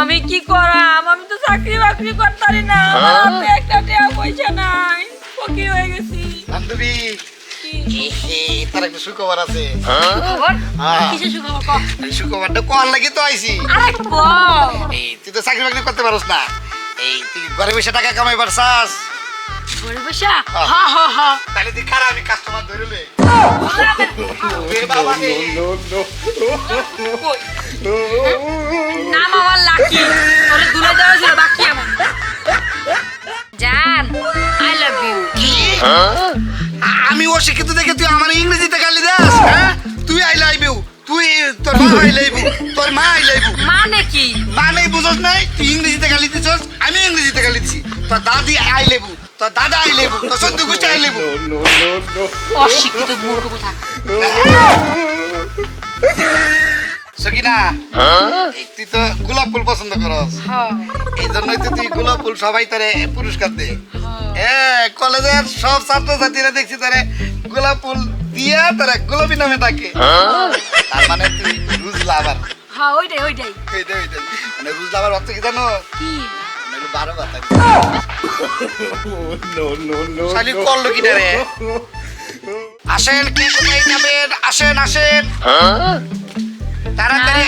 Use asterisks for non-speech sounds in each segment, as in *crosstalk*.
আমি কি করাম? আমি তো চাকরি বাকরি করতারি না। আমার হাতে একটা টাকা পয়সা নাই। ফকি হয়ে গেছি। বান্ধবী তার একটা সুখবর আছে। হ্যাঁ। সুখবরটা কল লাগি তো কও এই তুই তো চাকরি বাকরি করতে পারস না। এই তুই ঘরে বসে টাকা কামাই পারছাস ঘরে বসা হ্যাঁ। হা হা হা। তাহলে খারাপ আমি কাস্টমার ধরে লে এ বাবা রে। কই? নাম আমার লাকি তোরে দূরে যাওয়া ছিল বাকি আমার। জান আই লাভ ইউ কি আ- আমি অশিক্ষিত দেখে তুই আমার ইংরেজিতে গালি দাস হ্যাঁ? তুই আই লাইভ ইউ তুই তোর মা আই লাইভ ইউ তোর মা আই লাইভ ইউ মানে কি? মানে বুঝছ নাই? তুই ইংরেজিতে গালি দিছস আমি ইংরেজিতে গালি দিছি। তোর দাদি আই লেবু তোর দাদা আই লেবু তোর সদ্য গোষ্ঠী আই লেবু অশিক্ষিত মূর্খ কোথা সকিনা তুই তো গোলাপ ফুল পছন্দ করস। হ্যাঁ। এই জন্যই তো তুই গোলাপ ফুল সবাই তোরে পুরস্কার দে। কলেজের সব ছাত্রছাত্রীরা দেখছি তোরে গোলাপ ফুল দিয়া তোরা গোলাপি নামে ডাকে। তার মানে তুই রুজ লাভার হ্যাঁ ওইটাই ওইটাই। এইটাই এইটাই মানে রুজ লাভার অর্থ কি জানো? কি? বারো বাতা শালি করল কি রে? আসেন কে কোথায় যাবেন? আসেন আসেন। তাড়াতাড়ি।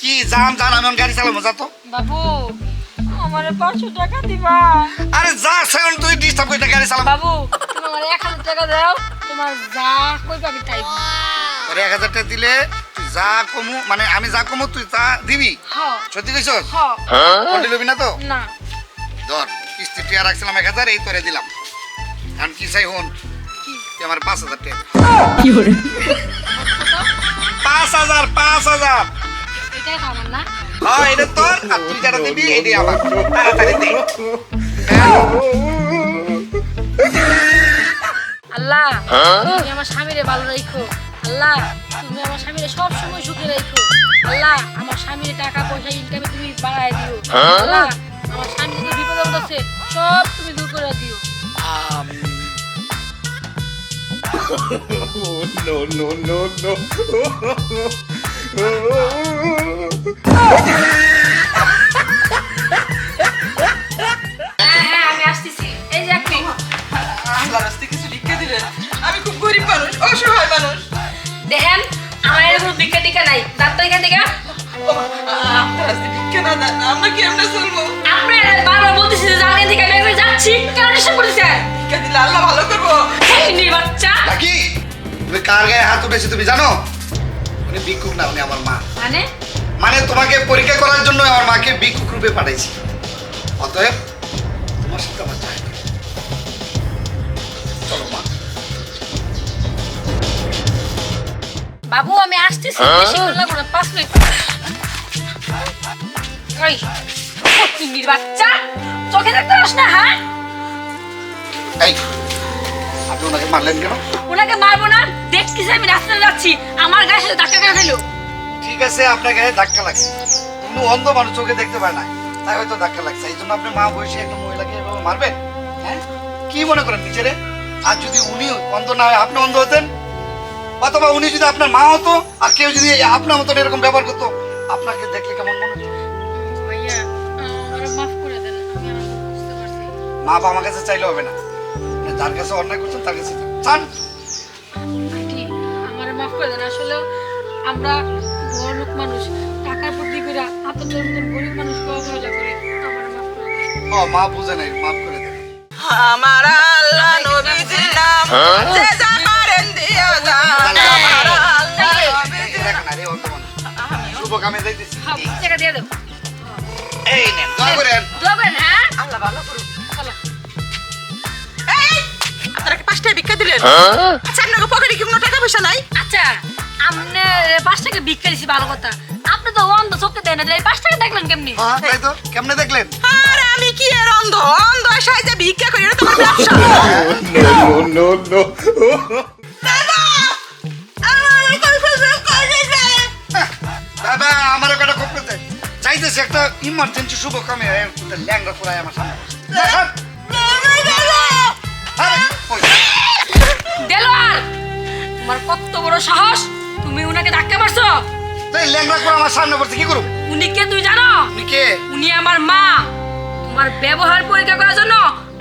কি জাম জান আমি গাড়ি চালাবো যা তো। বাবু আমারে পাঁচশো টাকা দিবা। আরে যা সেন তুই ডিস্টার্ব করে গাড়ি চালাবো। বাবু তুমি আমার এক হাজার টাকা দাও তোমার যা কই পাবি তাই। তোর এক হাজার টাকা দিলে তুই যা কমু মানে আমি যা কমু তুই তা দিবি? হ্যাঁ সত্যি কইছ? হ্যাঁ কোনটি লবি না তো? না। ধর কিস্তি টিয়া রাখছিলাম এক হাজার এই তোরে দিলাম। এখন কি চাই হন কি? তুই আমার পাঁচ হাজার টাকা দে। পাঁচ হাজার পাঁচ হাজার। এটাই খাবার না। হ্যাঁ এটা তোর আর তুই যারা দিবি এটাই আমার। তাড়াতাড়ি দে? আল্লাহ তুমি আমার স্বামীরে ভালো রাখো আল্লাহ তুমি আমার স্বামীরে সব সময় সুখে রাখো আল্লাহ আমার স্বামীর টাকা পয়সা ইনকামে তুমি বাড়ায় দিও আল্লাহ আমার স্বামী যদি বিপদ আছে সব তুমি দূর করে দিও no, no, no, no. টিকা নাই। যান তো এখান থেকে। ও, আপনার রাস্তায় ভিক্ষা না দেন আমরা কি এমনি চলবো? আপনি বারবার বলতেছি যে যান থেকে আমি একবার যাচ্ছি। কেন ডিস্টার্ব করেছেন ভিক্ষা দিলে আল্লাহ ভালো করব? এই বাচ্চা। লাকি তুমি কার গায়ে হাত উঠেছে তুমি জানো? উনি ভিক্ষুক না উনি আমার মা। মানে? মানে তোমাকে পরীক্ষা করার জন্য আমার মাকে ভিক্ষুক রূপে পাঠাইছি। অতএব তোমার সাথে আমার না। চলো মা। বাবু আমি আসতেছি। বেশি করে লাগবো না পাঁচ মিনিট ওই ফকিন্নির বাচ্চা চোখে দেখতে পাস না হ্যাঁ? এই আপনি ওনাকে মারলেন কেন? ওনাকে মারবো না দেখতেছি আমি রাস্তায় যাচ্ছি আমার গায়ে সাথে ধাক্কা করে ফেলো ঠিক আছে আপনার গায়ে ধাক্কা লাগছে। কিন্তু অন্ধ মানুষ চোখে দেখতে পায় না তাই হয়তো ধাক্কা লাগছে। এই জন্য আপনি মা বয়সী একটা মহিলাকে এভাবে মারবেন হ্যাঁ? কি মনে করেন নিজেরে? আর যদি উনি অন্ধ না হয় আপনি অন্ধ হতেন? অথবা উনি যদি আপনার মা হতো আর কেউ যদি আপনার মতন এরকম ব্যবহার করতো আপনাকে দেখলে কেমন মনে হতো? ভাইয়া আমার মাফ করে দেন আমি আর বুঝতে পারছি। মা বাবা আমার কাছে চাইলে হবে না। আপনি যার কাছে অন্যায় করছেন তার কাছে চান। আমার মাফ করে দেন আসলে আমরা বড় লোক মানুষ টাকার প্রতি গরিব করে দেন। ও মা বুঝে নাই মাফ করে দেন। আমার আল্লাহ নবীজির নাম ভিক্ষা দিলেন আচ্ছা আপনাকে পকেটে টাকা পয়সা নাই আচ্ছা আপনি পাঁচ ভিক্ষা দিছি ভালো কথা আপনি তো অন্ধ চোখে দেন না পাঁচ টাকা দেখলেন কেমনি কেমনে দেখলেন আমি কি এর অন্ধ অন্ধ ভিক্ষা করি তোমার ব্যবসা চাইতেছে একটা ইমার্জেন্সি শুভ কামে ল্যাংড়া পুরাই আমার সামনে দেলোয়ার তোমার কত বড় সাহস তুমি উনাকে ধাক্কা মারছো। তাই ল্যাংড়া করে আমার সামনে পড়ছে কি করুম উনি কে তুই জানো? তুমি কে? উনি আমার মা। তোমার ব্যবহার পরীক্ষা করার জন্য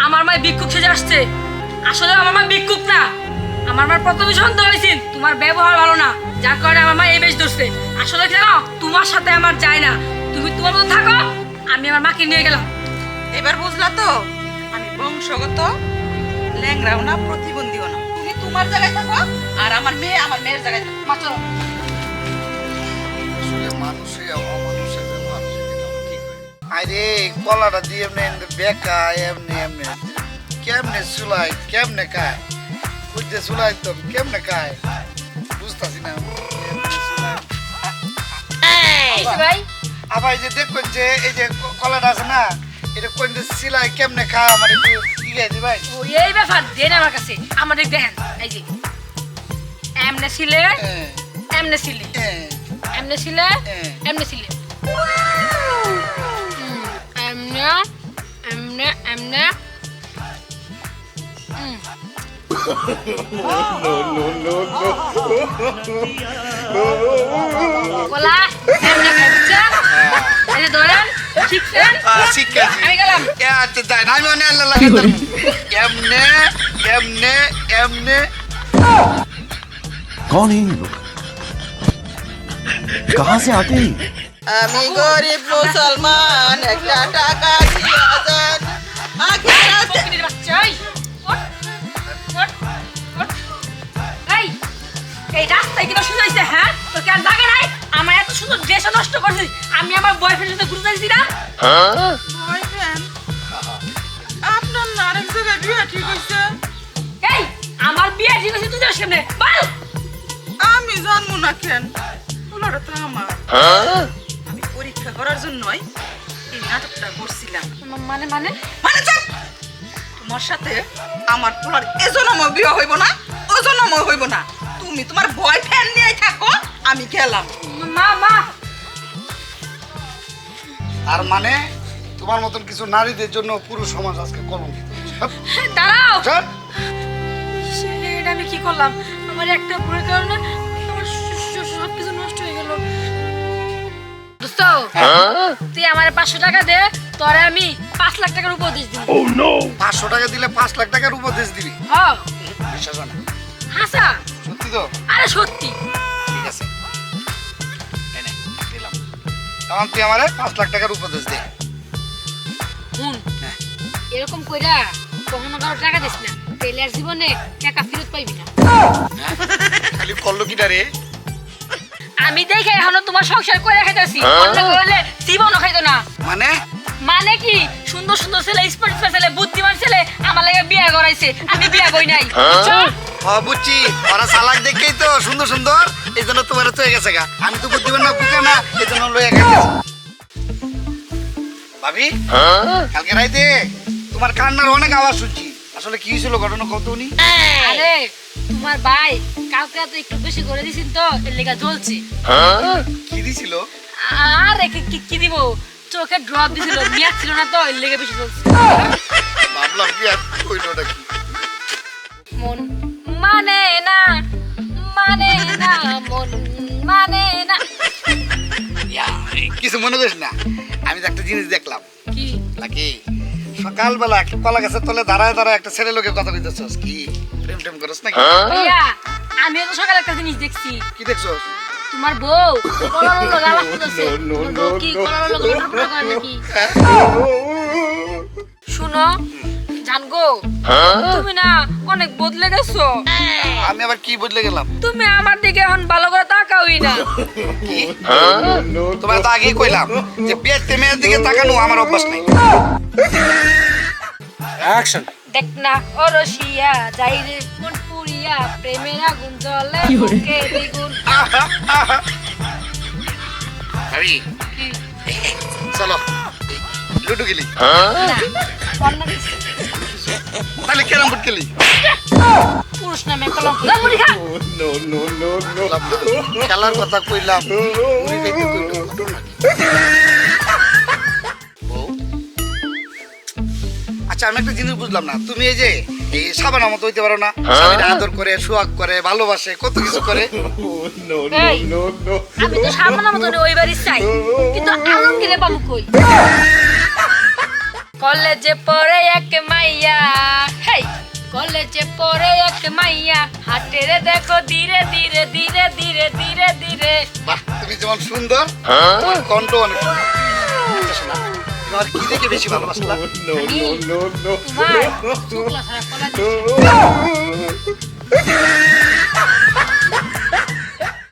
আমার মা ভিক্ষুক সেজে আসছে। আসলে আমার মা ভিক্ষুক না। আমার মার প্রথমে সন্দেহ হয়েছিল তোমার ব্যবহার ভালো না। যার কারণে আমার মা এই বেশ ধরছে আসলে কি জানো তোমার সাথে আমার যায় না। তুমি তোমার মতো থাকো আমি আমার মাকে নিয়ে গেলাম। এবার বুঝলা তো আমি বংশগত ল্যাংরাও না প্রতিবন্ধীও না। তুমি তোমার জায়গায় থাকো আর আমার মেয়ে আমার মেয়ের জায়গায় থাকো। মা চলো। মানুষে অমানুষের ব্যবহার আমার আরে কলাটা দিয়ে এমনি এমনি বেকা এমনি এমনি। কেমনে চুলাই কেমনে খায়? চুলাই তো কেমনে খায়? বুঝতেছি না। ভাই। আবার এই যে দেখবেন যে এই যে কলাটা আছে না এটা কোন যে সিলাই কেমনে খায় আমার একটু দিলে দি ভাই। এই ব্যাপার দেন আমার কাছে। আমার দেখেন এই যে। এমনে ছিলে হ্যাঁ, এমনে ছিলে হ্যাঁ, এমনে ছিলে হ্যাঁ। এমনে ছিলে এমনে এমনে এমনে। *laughs* no, no, no, no. *laughs* *laughs* কলা এমনে খাচ্ছে এই যে ধরেন শিখছেন আহ, শিখেছি। আমি গেলাম এ, আচ্ছা, তাই না? আমি অনেক আল্লাহ লাগাতাম। এমনে এমনে এমনে कौन है ये लोग कहाँ से आते हैं ये? আমি গরিব মুসলমান যাচ্ছি বয়ফ্রেন্ড আপনার না আরেক জায়গায় বিয়ে ঠিক হয়েছে? এই আমার বিয়ে ঠিক আছে তুই যাস কেমনে? বল! আমি জানব না কেন? ওনারা তো আমার। আমি পরীক্ষা করার জন্যই এই নাটকটা করছিলাম। মানে মানে? মানে চাপ! তোমার সাথে আমার পোলার এজনময় বিয়ে হইব না ওজনময় হইব না। তুমি তোমার বয়ফ্রেন্ড নিয়ে থাকো আমি গেলাম মা মা! আর মানে তোমার মতন কিছু নারীদের জন্য পুরো সমাজ আজকে কলঙ্কিত দাঁড়াও! এটা আমি কি করলাম? আমার একটা ভুলের কারণে আমার সব কিছু নষ্ট হয়ে গেল। দোস্ত তুই আমার পাঁচশো টাকা দে তোরে আমি পাঁচ লাখ টাকার উপদেশ দিই পাঁচশো টাকা দিলে পাঁচ লাখ টাকার উপদেশ দিবি। হ বিশ্বাস না। হাসা? সত্যি তো? আরে সত্যি। তখন তুই আমারে পাঁচ লাখ টাকার উপদেশ দে। হ্যাঁ। এরকম কইরা কখনো কারও টাকা দিস না। জীবনে টাকা ফেরত পাইবি না। খালি করল কিটা রে? আমি দেখে এখনও তোমার সংসার করে খাইতেছি। অন্য করলে জীবনও খাইতো না। মানে? মানে কি? সুন্দর সুন্দর ছেলে স্পোর্টস ছেলে বুদ্ধিমান ছেলে আমার লাগে বিয়ে করাইছে। আমি বিয়ে কই নাই। বুঝছ? বুঝছি ওরা চালাক দেখেই তো সুন্দর সুন্দর। এই জন্য তোমার হয়ে গেছে গা। আমি তো বুদ্ধিমান না বুকে না এই জন্য লয়ে গেছে। ভাবি কালকে রাইতে তোমার কান্নার অনেক আওয়াজ শুনছি। আসলে কি হয়েছিল ঘটনা কত উনি? আরে তোমার ভাই কালকে তো একটু বেশি করে দিছেন তো এর লেগা জ্বলছে। কি দিছিল? আরে কি কি- কি দিব? চোখে ড্রপ দিছিল মেয়াদ ছিল না তো এর লেগে বেশি জ্বলছে। ভাবলাম কি আর কইলোটা কি? মন মানে না মানে না মন মানে না। কিছু মনে করিস না। আমি তো একটা জিনিস দেখলাম। কি? নাকি? সকালবেলা একটা কলা গাছের তলে দাঁড়ায় দাঁড়ায় একটা ছেলে লোকের কথা কইতেছস। কি? প্রেম টেম করস নাকি? ভাইয়া আমিও তো সকালে একটা জিনিস দেখছি। কি দেখছস? তোমার বউ কলার লোক *laughs* কি. কলার লোক নাকি? *laughs* শুনো জানগো। তুমি না অনেক বদলে গেছো। আমি আবার কি বদলে গেলাম? তুমি আমার দিকে এখন ভালো করে তাকাওই না। তোমার তো আগেই কইলাম যে বিয়েতে মেয়ের দিকে তাকানো আমার অভ্যাস নাই। দেখ না ও রসিয়া যাই রে মন পুরিয়া প্রেমের আগুন জ্বলে বুকে দ্বিগুণ আরে চলো লুডু অন্য কিছু। তাহলে ক্যারাম বোর্ড খেলি। পুরুষ নামে না. খেলার কথা কইলাম? আচ্ছা আমি একটা জিনিস বুঝলাম না। তুমি এই যে এই সাবানা মতো হইতে পারো না। আদর করে সোয়াগ করে ভালোবাসে কত কিছু করে। আমি তো ওই বাড়ি চাই। কিন্তু আলমগীরে বাবু কই? কলেজে পড়ে এক মাইয়া হেই কলেজে পড়ে এক মাইয়া হাটে রে দেখো ধীরে ধীরে ধীরে ধীরে ধীরে ধীরে বাহ তুমি যেমন সুন্দর তোমার কণ্ঠ অনেক আচ্ছা, তোমার কি দেখে বেশি ভালোবাসলা তোমার